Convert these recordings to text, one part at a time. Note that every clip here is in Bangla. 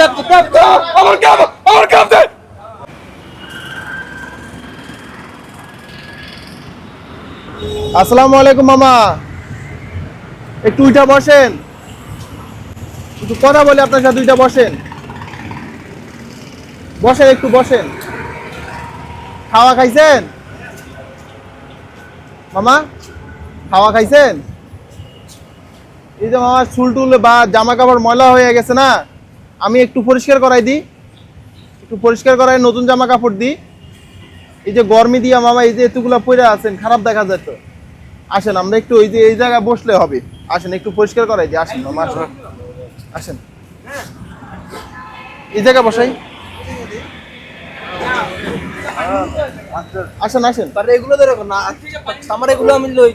আমার কাপ আমার আসসালামু আলাইকুম, মামা। একটু উইটা বসেন। একটু কথা আপনার সাথে বসেন। বসেন, একটু বসেন। খাওয়া খাইছেন? মামা, খাওয়া খাইছেন? এই যে মামা, চুল টুল বা জামা কাপড় ময়লা হয়ে গেছে না? আমি একটু পরিষ্কার করাই দিই। একটু পরিষ্কার করাই নতুন জামা কাপড় দিই। এই যে গরমি দিয়া মামা এই যে এতগুলা পরে আছেন খারাপ দেখা যায় তো। আসেন আমরা একটু ওই যে এই জায়গায় বসলে হবে। আসেন একটু পরিষ্কার করাই দিই। আসেন মামা আসেন। আসেন। এই জায়গায় বসাই। আসেন আসেন। তাহলে এগুলো ধরে না আমার এগুলো আমি লই।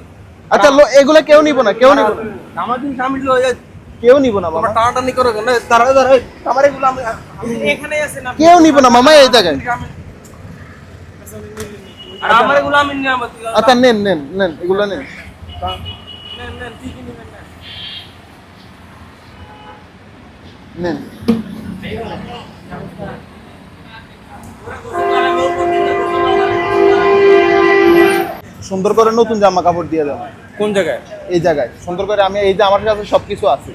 আচ্ছা এগুলা কেউ নিব না কেউ নিব না। আমার জিনিস আমি লই এই কেউ নিব না মামা। টানাটানি করো কেন? তারা ধরে আমার এগুলো আমি আছে না। কেউ নিব না মামা এই জায়গায় আর আমার এগুলো আমি আচ্ছা নেন নেন নেন এগুলো নেন। নেন। সুন্দর করে নতুন জামা কাপড় দিয়ে দেন। কোন জায়গায়? এই জায়গায়। সুন্দর করে আমি এই যে আমার কাছে সবকিছু আছে।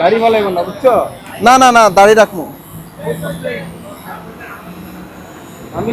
গাড়ি ভালো না, বুঝছ? না না না, দাঁড়িয়ে রাখব। আমি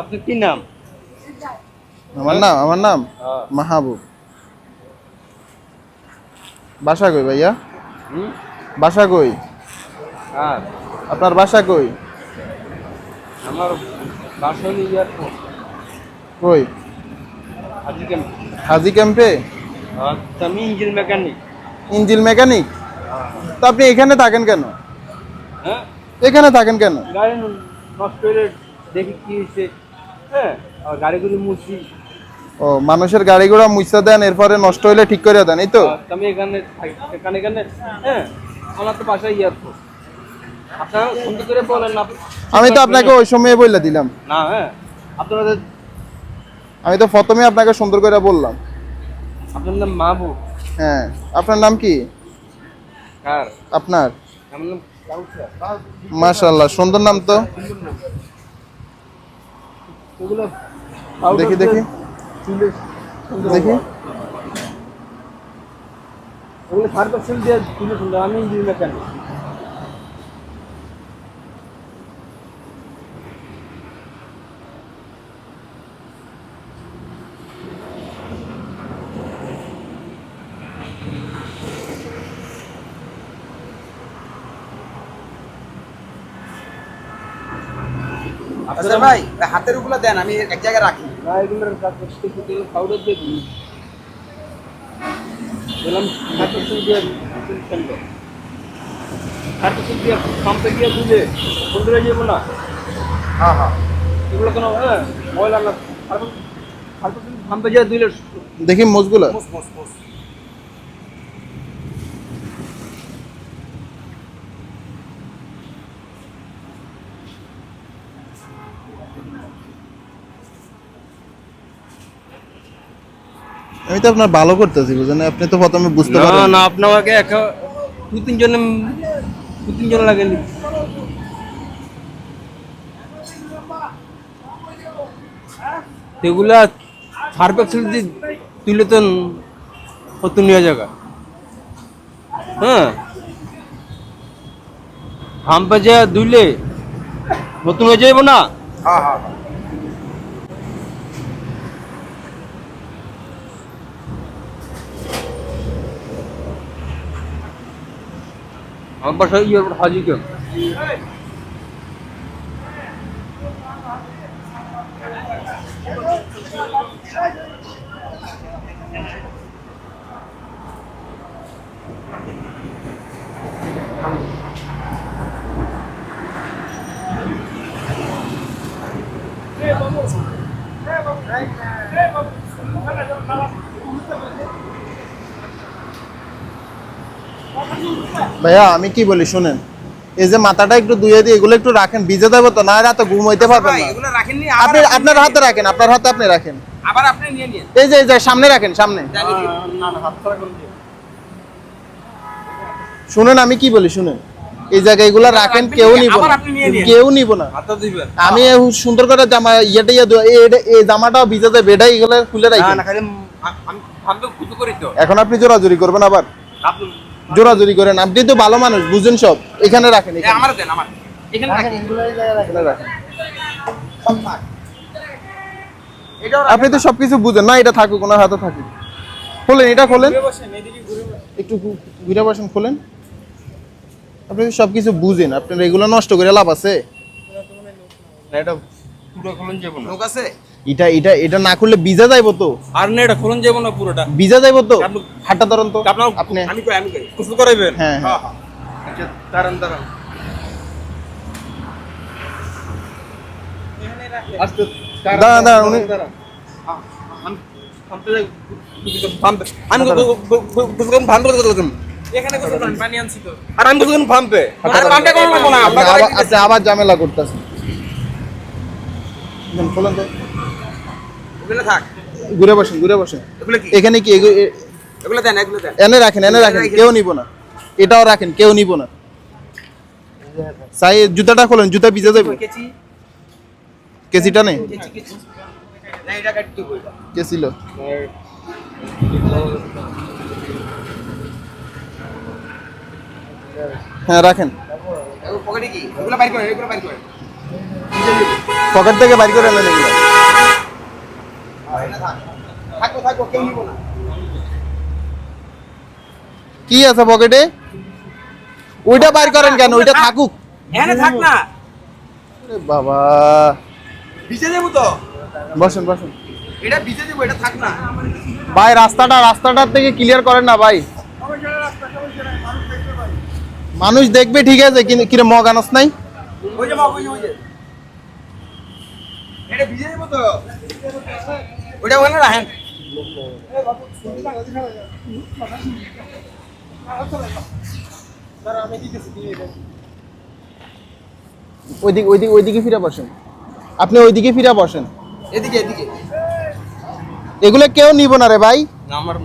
আপনার কি নাম? আমার নাম আমার নাম হ্যাঁ। মাহবুব। বাসা কই ভাইয়া? বাসা কই? আর আপনার বাসা কই? আমার বাসা হলো এয়ারপোর্ট। কই? হাজি ক্যাম্পে। আমি ইঞ্জিন মেকানিক। ইঞ্জিল মেকানিক? তো আপনি এখানে থাকেন কেন? হ্যাঁ? এখানে থাকেন কেন? গাড়ি নষ্ট হলে দেখি কি হয়েছে হ্যাঁ গাড়িগুলো মুছি। ও মানুষের গাড়ি ঘোড়া দেন এরপরে নষ্ট হইলে ঠিক করে দেন এই তো? আমি এখানে থাকি এখানে এখানে হ্যাঁ আমার তো বাসায় এয়ারপোর্ট আপনারা সুন্দর করে বলেন না। আমি তো আপনাকে ওই সময় বলে দিলাম। না হ্যাঁ আপনারা আমি তো প্রথমে আপনাকে সুন্দর করে বললাম। আপনার নাম মাহবু হ্যাঁ আপনার নাম কি? কার? আপনার? আমার নাম মাশাল্লাহ সুন্দর নাম তো। এগুলো দেখি দেখি চুলে দেখি ওগুলো সার্ভিস দিয়ে চুলে সুন্দর আমি ইঞ্জিন মেকানিক আচ্ছা ভাই হাতের উপরে দেন আমি এক জায়গায় রাখি। না এগুলোর পাউডার দিয়ে বললাম দিয়ে দিয়ে পাম্পে গিয়ে দিলে সুন্দর হয়ে যাব না? হ্যাঁ হ্যাঁ। এগুলো কোনো ময়লা না পাম্পে গিয়ে দিলে দেখি মোজগুলো। মুস মুস মুস আমি তো আপনার ভালো করতেছি বুঝলেন? আপনি তো প্রথমে বুঝতে না পারেন। না আপনি আমাকে একা দু তিনজন দু তিনজন লাগে এগুলা এক্সেল দিয়ে তুলে তো নতুন নিয়ে জায়গা। হ্যাঁ? হাম্পে যে দুইলে নতুন হয়ে যাইব না? হ্যাঁ হ্যাঁ। হ্যাঁ। আমার বাসায় ইয়ে হাজি কেন ভাইয়া আমি কি বলি শুনেন। এই যে মাথাটা একটু ধুয়ে দিয়ে এগুলো একটু রাখেন ভিজে দেবো তো না রাতে ঘুম হইতে পারবেন না। আপনি আপনার হাতে রাখেন আপনার হাতে আপনি রাখেন। আবার আপনি নিয়ে নিন। এই যে এই যে সামনে রাখেন সামনে? শুনেন আমি কি বলি শুনেন। এই জায়গায় এগুলা রাখেন কেউ নিব না। আপনি নিয়ে নিন। কেউ নিব না। আমি সুন্দর করে জামা ইয়েটা ইয়ে। এই- জামাটাও ভিজে দেবে এটাই এগুলো খুলে না রাখেন। না খালি আ- আমি হাম্পে খুঁজে করি তো। এখন আপনি জোরাজুরি করবেন আবার। আপনি জোরাজুরি করেন। আপনি তো ভালো মানুষ বুঝেন সব। এখানে রাখেন আমার দেন আমার। এখানে রাখেন। এখানে রাখেন। সব থাক। এটাও আপনি তো সবকিছু বুঝেন। না এটা থাকুক ওনার হাতে থাকুক। খোলেন এটা খোলেন। একটু ঘুরে বসেন খোলেন। আপনি তো সবকিছু বুঝেন। আপনার এগুলো নষ্ট করে লাভ আছে? না এটা পুরো খুলন যাব লোক আছে? এটা এটা এটা না করলে ভিজা যাইবো তো? আর না এটা খুলন যাব না পুরোটা। ভিজা যাইবো তো? হাতটা ধরুন তো। আপনি আমি কই আমি কই? করাইবেন? হ্যাঁ হ্যাঁ। আচ্ছা দাঁড়ান দাঁড়ান। আস্তে দাঁড়ান, দাঁড়ান, উনি- আমি বুঝলাম ভান করে দিলাম এখানে গোসল পানি আনছি তো। আর আমি বুঝলাম পাম্পে আর পাম্পে কোনো না আবার ঝামেলা করতেছেন খোলেন তো। ওগুলো থাক। ঘুরে বসেন ঘুরে বসেন। এগুলো কি? এখানে কি এগু- এগুলো দেন এগুলো দেন। এনে রাখেন এনে রাখেন কেউ নিব না। এটাও রাখেন কেউ নিব না। সাই জুতাটা খোলেন জুতা ভিজে যাবে। কেসিটা নেই? কেসিল হ্যাঁ রাখেন। পকেট থেকে বাইর করে নেন এগুলো এটা থাক থাকো থাকো কেউ নিব না কি আছে পকেটে ওইটা বাইর করেন কেন? ওইটা থাকুক। এখানে থাক না। বাবা। ভিজে দেবো তো? বসেন বসেন। এটা ভিজে দেবো এটা থাক না। ভাই রাস্তাটা রাস্তাটার থেকে ক্লিয়ার করেন না ভাই। মানুষ দেখবে ঠিক আছে কিন্তু কিরে মগানস নাই? ওই যে মা ওই যে ওই যে। এটা ভিজে দেবো তো? ওটা ওখানে রাখেন। ওইদিকে ওইদিকে ওইদিকে ফিরে বসেন। আপনি ওইদিকে ফিরে বসেন। এদিকে এদিকে। এগুলো কেউ নিব না রে ভাই। আমার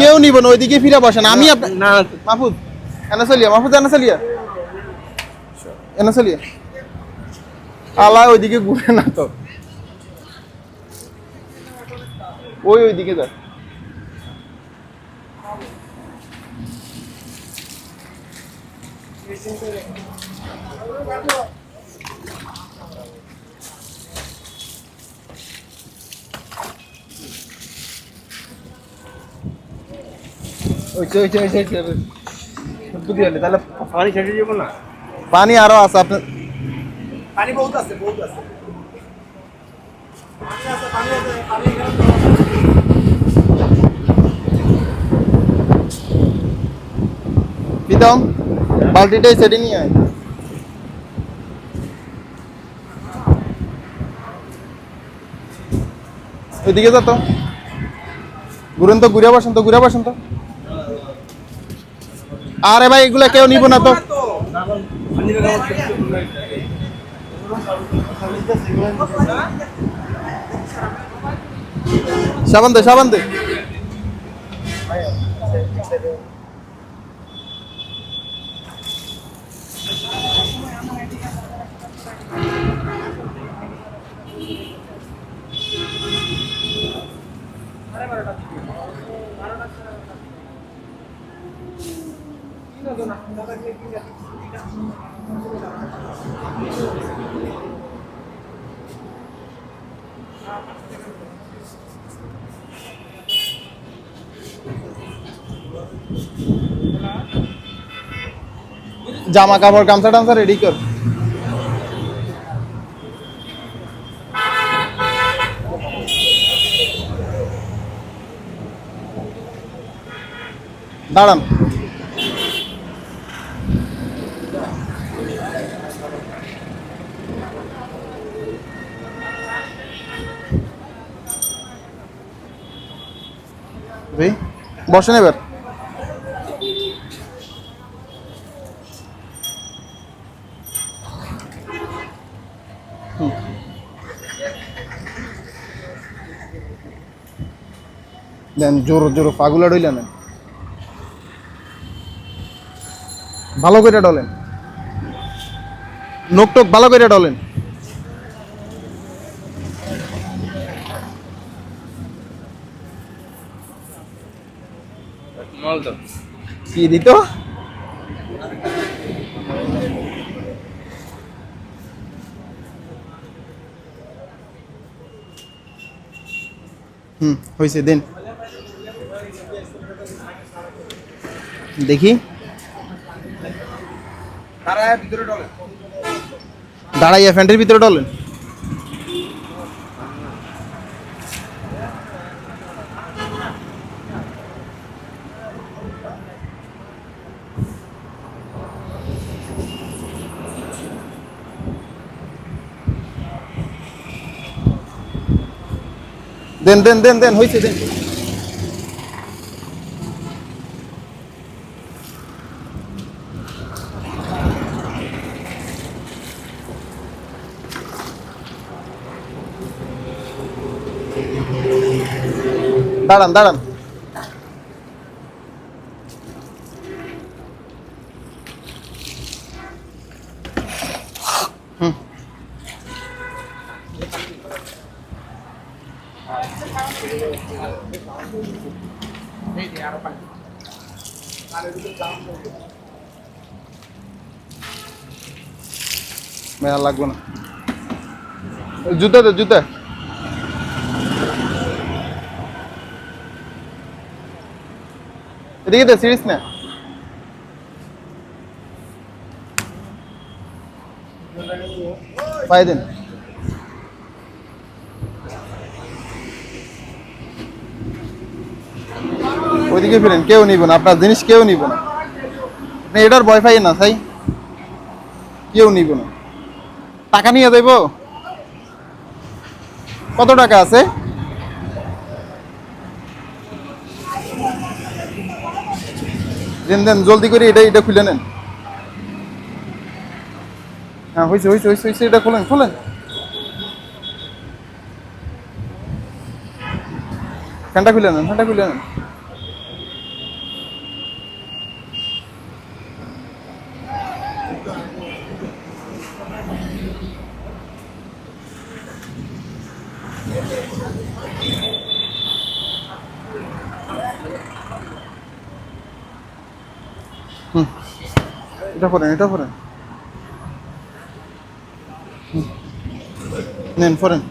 কেউ নিব না ওইদিকে ফিরে বসেন। আমি না। মাহফুজ এনে চলিয়া মাহফুজ এনে চলিয়া। এনে চলিয়া। আলা ওইদিকে ঘুরে না তো। ওই ওইদিকে যা। ওইছে ওইছে ওইছে ওইছে বুদ্ধি হলে তাহলে পানি ছেড়ে যাব না? পানি আরও আছে আপনার পানি বহুত আছে বহুত আছে। প্রীতম বালতিটাই সেটে নিয়ে আয়। ওইদিকে যা তো। ঘুরেন তো ঘুরে বসেন তো ঘুরে বসেন তো। আরে ভাই এগুলা কেউ নিব না তো। সাবান দে সাবান দে জামা কাপড় গামছা টামছা রেডি কর। দাঁড়ান। বসেন এবার। দেন, জোর জোর, পাগুলা ডইলা নেন। ভালো করে ডলেন। নোক টোক ভালো করে ডলেন। কি দিত? হুম হয়েছে দেন। দেখি। দাঁড়াইয়া ফ্যান্টের ভিতরে ডলেন দেন দেন দেন দেন হয়েছে দেন। দাঁড়ান দাঁড়ান হুম মেলা লাগবে না জুতা দে জুতা এদিকে দে, সিরিজ না। দিন। ওইদিকে ফিরেন, কেউ নিব না, আপনার জিনিস কেউ নিব না। আপনি এটার ভয় পাই না তাই কেউ নিব না। টাকা নিয়ে দেব কত টাকা আছে? দেন দেন, জলদি করে এটা এটা খুলে নেন। হ্যাঁ হয়েছে হয়েছে হয়েছে হয়েছে এটা খোলেন খোলেন। ফ্যানটা খুলে নেন, ফ্যানটা খুলে নেন। এটা করেন এটা করেন নেন ফরেন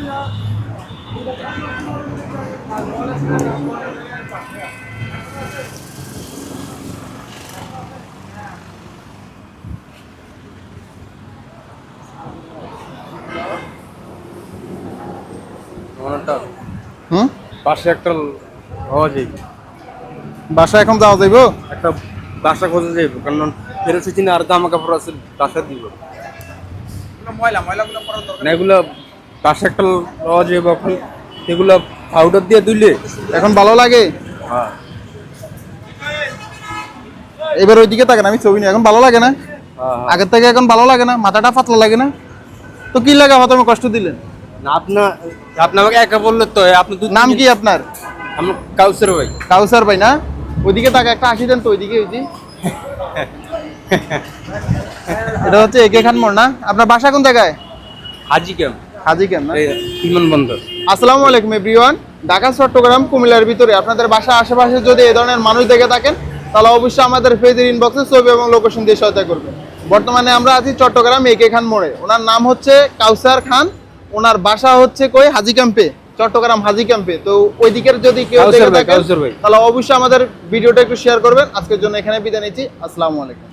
আমারটা হুম? পাশে একটা হওয়া যাই বাসা এখন যাওয়া যাইব? একটা বাসা খোঁজা যাইব কারণ ফেরত আর জামা কাপড় আছে বাসা দিব। ময়লা ময়লাগুলো এগুলো একটা লওয়া যাবে এখন এগুলো পাউডার দিয়ে দিলে এখন ভালো লাগে? হ্যাঁ। এবার ওইদিকে তাকান আমি ছবি নিই এখন ভালো লাগে না? হ্যাঁ আগের থেকে এখন ভালো লাগে না? মাথাটা পাতলা লাগে না? তো কি লাগে হয়তো আমি কষ্ট দিলেন না আপনার আপনি আমাকে একা বললে তো আপনি নাম কি আপনার? আমার কাউসের ভাই। কাউসার ভাই না? ওইদিকে তাকে একটা আসি দেন তো ওইদিকে ওই এটা হচ্ছে একে খান মোড় না? আপনার বাসা কোন জায়গায়? হাজি ক্যাম্প হাজি কেন না? আসসালামু আলাইকুম এভরিওয়ান। ঢাকা চট্টগ্রাম কুমিল্লার ভিতরে। আপনাদের বাসা আশেপাশে যদি এই ধরনের মানুষ দেখে থাকেন তাহলে অবশ্যই আমাদের পেজের ইনবক্সে ছবি এবং লোকেশন দিয়ে সহায়তা করবেন। বর্তমানে আমরা আছি চট্টগ্রাম একে খান মোড়ে। ওনার নাম হচ্ছে কাউসার খান। ওনার বাসা হচ্ছে কই? হাজি ক্যাম্পে চট্টগ্রাম হাজি ক্যাম্পে। তো ওই দিকের যদি কেউ দেখে থাকেন তাহলে অবশ্যই আমাদের ভিডিওটা একটু শেয়ার করবেন। আজকের জন্য এখানে বিদায় নিচ্ছি। আসসালামু আলাইকুম।